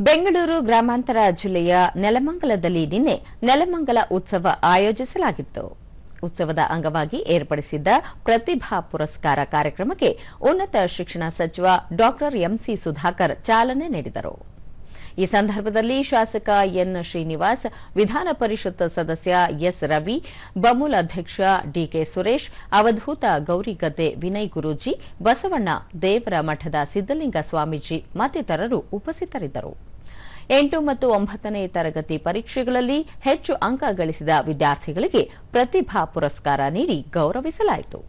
ಬೆಂಗಳೂರು ಗ್ರಾಮಾಂತರ ಜಿಲ್ಲೆಯ ನೆಲಮಂಗಲದಲ್ಲಿ ನಿನ್ನೆ ನೆಲಮಂಗಲ ಉತ್ಸವ ಆಯೋಜಿಸಲಾಗಿತ್ತು. ಉತ್ಸವದ ಅಂಗವಾಗಿ ಏರ್ಪಡಿಸಿದ್ದ ಪ್ರತಿಭಾ ಪುರಸ್ಕಾರ ಕಾರ್ಯಕ್ರಮಕ್ಕೆ ಉನ್ನತ ಶಿಕ್ಷಣ ಸಚಿವ ಡಾ ಎಂಸಿ ಸುಧಾಕರ್ ಚಾಲನೆ ನೀಡಿದರು. ಈ ಸಂದರ್ಭದಲ್ಲಿ ಶಾಸಕ ಎನ್ ಶ್ರೀನಿವಾಸ್, ವಿಧಾನ ಪರಿಷತ್ ಸದಸ್ಯ ಎಸ್ ರವಿ, ಬಮೂಲ್ ಅಧ್ಯಕ್ಷ ಡಿಕೆ ಸುರೇಶ್, ಅವಧೂತ ಗೌರಿಗದ್ದೆ ವಿನಯ್ ಗುರೂಜಿ, ಬಸವಣ್ಣ ದೇವರ ಮಠದ ಸಿದ್ದಲಿಂಗ ಸ್ವಾಮೀಜಿ ಮತ್ತಿತರರು ಉಪಸ್ಥಿತರಿದ್ದರು. ಎಂಟು ಮತ್ತು ಒಂಬತ್ತನೇ ತರಗತಿ ಪರೀಕ್ಷೆಗಳಲ್ಲಿ ಹೆಚ್ಚು ಅಂಕ ಗಳಿಸಿದ ವಿದ್ಯಾರ್ಥಿಗಳಿಗೆ ಪ್ರತಿಭಾ ಪುರಸ್ಕಾರ ನೀಡಿ ಗೌರವಿಸಲಾಯಿತು.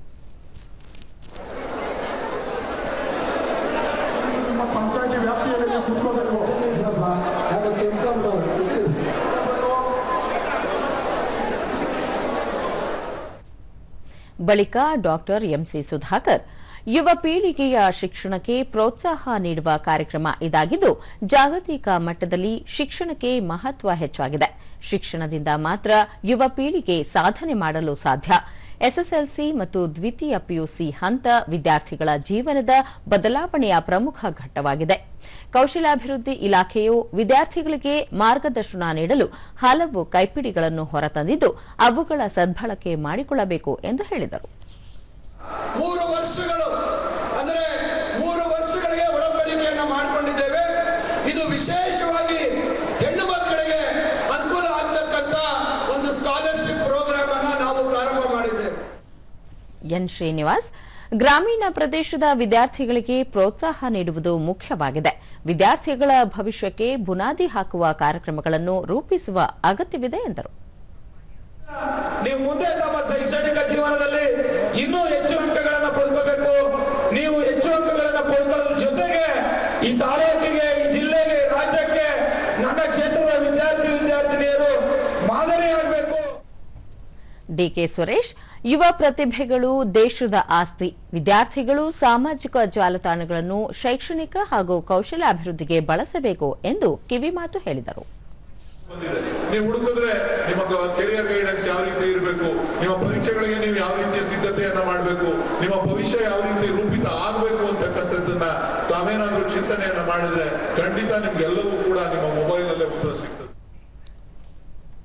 ಬಳಿಕ ಡಾಕ್ಟರ್ ಎಂಸಿ ಸುಧಾಕರ್, ಯುವ ಪೀಳಿಗೆಯ ಶಿಕ್ಷಣಕ್ಕೆ ಪ್ರೋತ್ಸಾಹ ನೀಡುವ ಕಾರ್ಯಕ್ರಮ ಇದಾಗಿದ್ದು, ಜಾಗತಿಕ ಮಟ್ಟದಲ್ಲಿ ಶಿಕ್ಷಣಕ್ಕೆ ಮಹತ್ವ ಹೆಚ್ಚಾಗಿದೆ. ಶಿಕ್ಷಣದಿಂದ ಮಾತ್ರ ಯುವ ಪೀಳಿಗೆ ಸಾಧನೆ ಮಾಡಲು ಸಾಧ್ಯ. ಎಸ್ಎಸ್ಎಲ್ಸಿ ಮತ್ತು ದ್ವಿತೀಯ ಪಿಯುಸಿ ಹಂತ ವಿದ್ಯಾರ್ಥಿಗಳ ಜೀವನದ ಬದಲಾವಣೆಯ ಪ್ರಮುಖ ಘಟ್ಟವಾಗಿದೆ. ಕೌಶಲಾಭಿವೃದ್ಧಿ ಇಲಾಖೆಯು ವಿದ್ಯಾರ್ಥಿಗಳಿಗೆ ಮಾರ್ಗದರ್ಶನ ನೀಡಲು ಹಲವು ಕೈಪಿಡಿಗಳನ್ನು ಹೊರತಂದಿದ್ದು, ಅವುಗಳ ಸದ್ಬಳಕೆ ಮಾಡಿಕೊಳ್ಳಬೇಕು ಎಂದು ಹೇಳಿದರು. ಮಾಡಿಕೊಂಡಿದ್ದೇವೆ. ಇದು ಎನ್ ಶ್ರೀನಿವಾಸ್. ಗ್ರಾಮೀಣ ಪ್ರದೇಶದ ವಿದ್ಯಾರ್ಥಿಗಳಿಗೆ ಪ್ರೋತ್ಸಾಹ ನೀಡುವುದು ಮುಖ್ಯವಾಗಿದೆ. ವಿದ್ಯಾರ್ಥಿಗಳ ಭವಿಷ್ಯಕ್ಕೆ ಬುನಾದಿ ಹಾಕುವ ಕಾರ್ಯಕ್ರಮಗಳನ್ನು ರೂಪಿಸುವ ಅಗತ್ಯವಿದೆ ಎಂದರು. ನೀವು ಮುಂದೆ ತಮ್ಮ ಶೈಕ್ಷಣಿಕ ಜೀವನದಲ್ಲಿ ಇನ್ನೂ ಹೆಚ್ಚು ಅಂಕಗಳನ್ನು ಪಡ್ಕೋಬೇಕು. ನೀವು ಹೆಚ್ಚು ಅಂಕಗಳನ್ನು ಪಡ್ಕೊಳ್ಳೋದ್ರ ಜೊತೆಗೆ ಈ ತಾಲೂಕಿಗೆ, ಈ ಜಿಲ್ಲೆಗೆ, ರಾಜ್ಯಕ್ಕೆ, ನನ್ನ ಕ್ಷೇತ್ರದ ವಿದ್ಯಾರ್ಥಿ, ವಿದ್ಯಾರ್ಥಿನಿಯರು ಮಾದರಿಯಾಗಬೇಕು ಡಿಕೆ ಸುರೇಶ್, ಯುವ ಪ್ರತಿಭೆಗಳು, ದೇಶದ ಆಸ್ತಿ, ವಿದ್ಯಾರ್ಥಿಗಳು, ಸಾಮಾಜಿಕ ಜಾಲತಾಣಗಳನ್ನು ಶೈಕ್ಷಣಿಕ ಹಾಗೂ ಕೌಶಲಾಭಿವೃದ್ಧಿಗೆ ಬಳಸಬೇಕು ಎಂದು ಕಿವಿಮಾತು ಹೇಳಿದರು. ನೀವು ಹುಡುಕಿದ್ರೆ ನಿಮ್ಮ ಕೆರಿಯರ್ ಗೈಡೆನ್ಸ್ ಯಾವ ರೀತಿ ಇರಬೇಕು, ನಿಮ್ಮ ಪರೀಕ್ಷೆಗಳಿಗೆ ನೀವು ಯಾವ ರೀತಿಯ ಸಿದ್ಧತೆಯನ್ನ ಮಾಡಬೇಕು, ನಿಮ್ಮ ಭವಿಷ್ಯ ಯಾವ ರೀತಿ ರೂಪಿತ ಆಗಬೇಕು ಅಂತಕ್ಕಂಥದ್ದನ್ನ ತಾವೇನಾದ್ರೂ ಚಿಂತನೆಯನ್ನ ಮಾಡಿದ್ರೆ ಖಂಡಿತ ನಿಮ್ಗೆಲ್ಲವೂ ಕೂಡ ನಿಮ್ಮ ಮೊಬೈಲ್ ನಲ್ಲೇ ಉತ್ತರ ಸಿಗ್ತದೆ.